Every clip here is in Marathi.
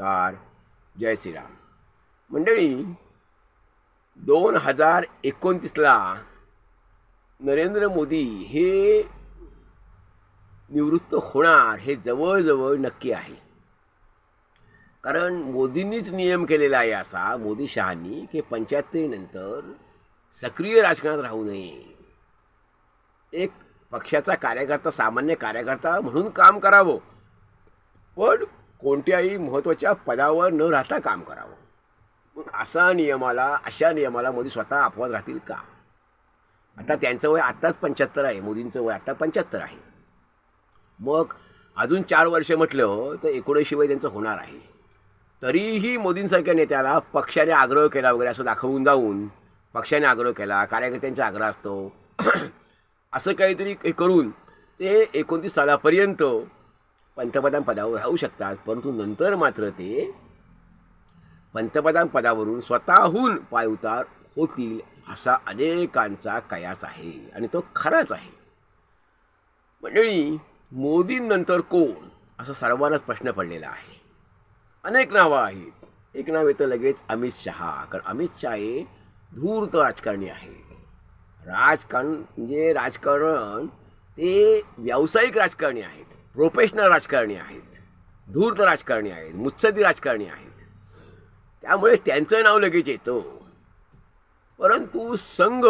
नमस्कार जय श्रीराम. मंडळी दोन हजार एकोणतीसला नरेंद्र मोदी हे निवृत्त होणार हे जवळजवळ नक्की आहे. कारण मोदींनीच नियम केलेला आहे असा मोदी शहांनी की पंच्याहत्तरीनंतर सक्रिय राजकारणात राहू नये. एक पक्षाचा कार्यकर्ता सामान्य कार्यकर्ता म्हणून काम करावं. पण कोणत्याही महत्त्वाच्या पदावर न राहता काम करावं. मग असा नियमाला अशा नियमाला मोदी स्वतः अपवाद राहतील का? आता त्यांचं वय आत्ताच पंच्याहत्तर आहे मोदींचं वय आत्ता पंच्याहत्तर आहे. मग अजून चार वर्ष म्हटलं तर एकोणऐंशी वय त्यांचं होणार आहे. तरीही मोदींसारख्या नेत्याला पक्षाने आग्रह केला वगैरे असं दाखवून जाऊन पक्षाने आग्रह केला कार्यकर्त्यांचा आग्रह असतो. असं काहीतरी करून ते एकोणतीस सालापर्यंत पंतप्रधान पदावर राहू शकतात परंतु नंतर मात्र ते पंतप्रधान पदावरून स्वतःहून पायउतार होतील असा अनेकांचा कयास आहे आणि तो खराच आहे. मंडळी मोदींनंतर कोण? असा सर्वांनाच प्रश्न पडलेला आहे. अनेक नावं आहेत. एक नाव येतं लगेच अमित शहा कारण अमित शहा हे धूर्त राजकारणी आहे. राजकारण म्हणजे राजकारण ते व्यावसायिक राजकारणी आहेत. प्रोफेशनल राजकारणी आहेत धूर्त राजकारणी आहेत मुत्सदी राजकारणी आहेत. त्यामुळे त्यांचं नाव लगेच येतं. परंतु संघ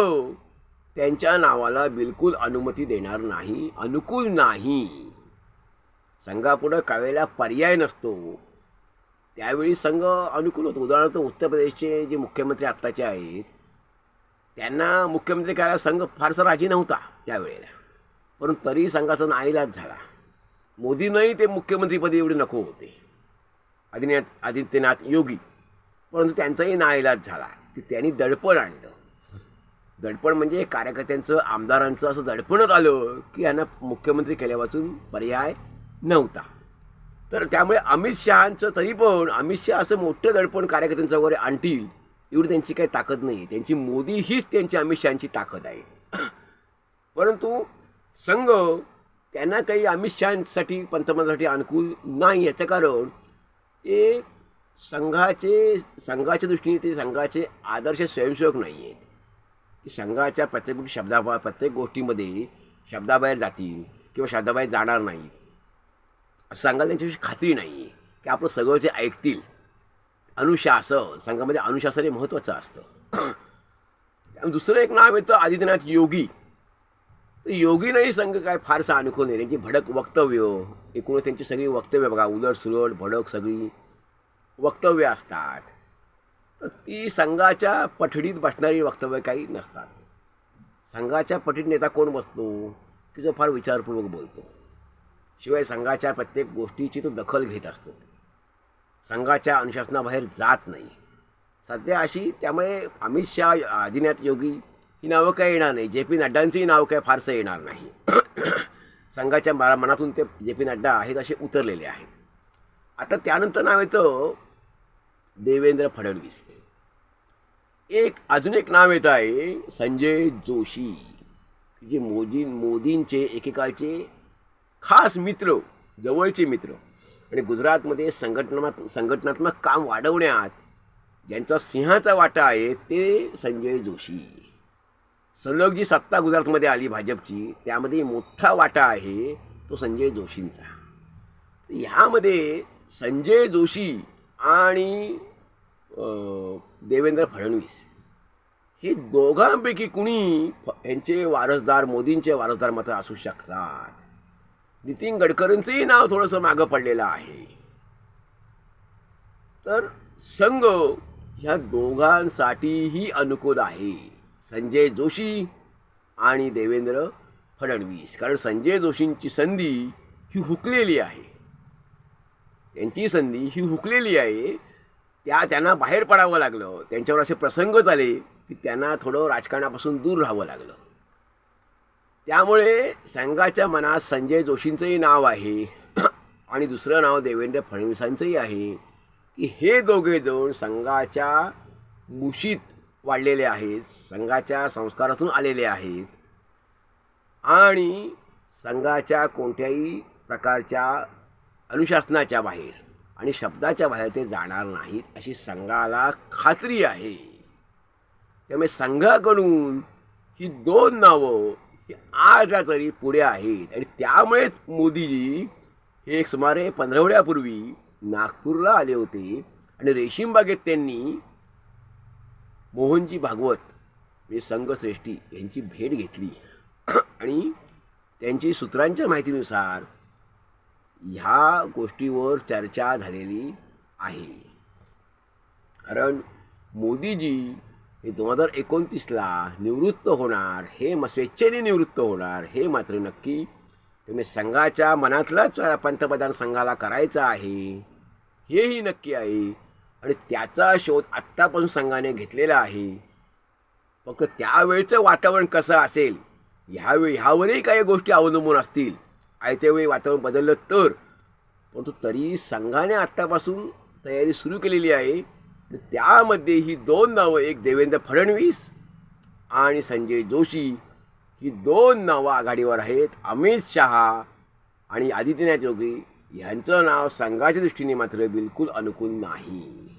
त्यांच्या नावाला बिलकुल अनुमती देणार नाही अनुकूल नाही. संघापुढं कावेळेला पर्याय नसतो. त्यावेळी संघ अनुकूल होतो. उदाहरणार्थ उत्तर प्रदेशचे जे मुख्यमंत्री आत्ताचे आहेत त्यांना मुख्यमंत्री करायला संघ फारसा राजी नव्हता त्यावेळेला. परंतु तरी संघाचा नाईलाज झाला. मोदींनाही ते मुख्यमंत्रीपदी एवढे नको होते. आदिनाथ आदित्यनाथ योगी. परंतु त्यांचाही नाईलाज झाला की त्यांनी दडपण आणलं. दडपण म्हणजे कार्यकर्त्यांचं आमदारांचं असं दडपणच आलं की यांना मुख्यमंत्री केल्यापासून पर्याय नव्हता. तर त्यामुळे अमित शहांचं तरी पण अमित शहा असं मोठं दडपण कार्यकर्त्यांचं वगैरे आणतील एवढी त्यांची काही ताकद नाही त्यांची मोदी हीच त्यांची अमित शहांची ताकद आहे. परंतु संघ त्यांना काही अमित शहासाठी पंतप्रधानासाठी अनुकूल नाही याचं कारण ते संघाचे संघाच्या दृष्टीने ते संघाचे आदर्श स्वयंसेवक नाही आहेत. की संघाच्या प्रत्येक शब्दाबा प्रत्येक गोष्टीमध्ये शब्दाबाहेर जातील किंवा शब्दाबाहेर जाणार नाहीत. असं सांगायला त्यांच्याविषयी खात्री नाही आहे की आपलं सगळं जे ऐकतील. अनुशासन संघामध्ये अनुशासन हे महत्त्वाचं असतं. दुसरं एक नाव येतं आदित्यनाथ योगी. योगीनही संघ काय फारसा अनुकूल नाही. त्यांची भडक वक्तव्य एकूणच त्यांची सगळी वक्तव्य बघा उलट सुलट भडक सगळी वक्तव्य असतात. तर ती संघाच्या पठडीत बसणारी वक्तव्य काही नसतात. संघाच्या पठडीत नेता कोण बसतो? की जो फार विचारपूर्वक बोलतो. शिवाय संघाच्या प्रत्येक गोष्टीची तो दखल घेत असतो. संघाच्या अनुशासनाबाहेर जात नाही. सध्या अशी त्यामुळे अमित शहा आदिनाथ योगी ही नावं काय येणार नाही. जे पी नड्डांचंही नाव काय फारसं येणार नाही. संघाच्या मला मनातून ते जे पी नड्डा आहेत असे उतरलेले आहेत. आता त्यानंतर नाव येतं देवेंद्र फडणवीस. एक अजून एक नाव येत आहे संजय जोशी. जे मोदी मोदींचे एकेकाळचे खास मित्र जवळचे मित्र. आणि गुजरातमध्ये संघटना संघटनात्मक काम वाढवण्यात ज्यांचा सिंहाचा वाटा आहे ते संजय जोशी. सलग जी सत्ता गुजरातमध्ये आली भाजपची त्यामध्ये मोठा वाटा आहे तो संजय जोशींचा. ह्यामध्ये संजय जोशी आणि देवेंद्र फडणवीस हे दोघांपैकी कुणी यांचे वारसदार मोदींचे वारसदार मात्र असू शकतात. नितीन गडकरींचंही नाव थोडंसं मागं पडलेलं आहे. तर संघ ह्या दोघांसाठीही अनुकूल आहे. संजय जोशी आणि देवेंद्र फडणवीस. कारण संजय जोशींची संधी ही हुकलेली आहे. त्यांची संधी ही हुकलेली आहे. त्या त्यांना बाहेर पडावं लागलं. त्यांच्यावर असे प्रसंग झाले की त्यांना थोडं राजकारणापासून दूर राहावं लागलं. त्यामुळे संघाच्या मनात संजय जोशींचंही नाव आहे आणि दुसरं नाव देवेंद्र फडणवीसांचंही आहे की हे दोघे जण संघाच्या मुशीत वाढलेले आहेत संघाच्या संस्कारातून आलेले आहेत. आणि संघाच्या कोणत्याही प्रकारच्या अनुशासनाच्या बाहेर आणि शब्दाच्या बाहेर ते जाणार नाहीत अशी संघाला खात्री आहे. त्यामुळे संघाकडून ही दोन नावं ही आजला तरी पुढे आहेत. आणि त्यामुळेच मोदीजी हे एक सुमारे पंधरवड्यापूर्वी नागपूरला आले होते. आणि रेशीमबागेत त्यांनी मोहनजी भागवत म्हणजे संघश्रेष्ठी यांची भेट घेतली. आणि त्यांची सूत्रांच्या माहितीनुसार ह्या गोष्टीवर चर्चा झालेली आहे. कारण मोदीजी हे दोन हजार एकोणतीसला निवृत्त होणार हे म स्वेच्छेने निवृत्त होणार हे मात्र नक्की त्यामुळे संघाच्या मनातलाच पंतप्रधान संघाला करायचा आहे हेही नक्की आहे. आणि त्याचा शोध आत्तापासून संघाने घेतलेला आहे. फक्त त्यावेळचं वातावरण कसं असेल ह्यावेळी ह्यावरही काही गोष्टी अवलंबून असतील. आयत्यावेळी वातावरण बदललं तर. परंतु तरी संघाने आत्तापासून तयारी सुरू केलेली आहे. त्यामध्ये ही दोन नावं एक देवेंद्र फडणवीस आणि संजय जोशी ही दोन नावं आघाडीवर आहेत. अमित शहा आणि आदित्यनाथ योगी यांचं नाव संघाच्या दृष्टीने मात्र बिलकुल अनुकूल नाही.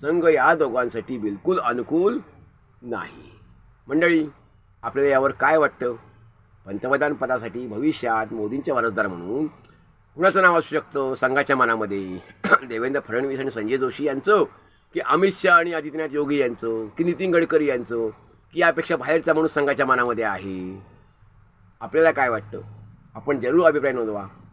संघ या दोघांसाठी बिलकुल अनुकूल नाही. मंडळी आपल्याला यावर काय वाटतं? पंतप्रधान पदासाठी भविष्यात मोदींचे वारसदार म्हणून कुणाचं नाव असू शकतं? संघाच्या मनामध्ये देवेंद्र फडणवीस आणि संजय जोशी यांचं की अमित शहा आणि आदित्यनाथ योगी यांचं की नितीन गडकरी यांचं की यापेक्षा बाहेरचा माणूस संघाच्या मनामध्ये आहे? आपल्याला काय वाटतं? आपण जरूर अभिप्राय नोंदवा.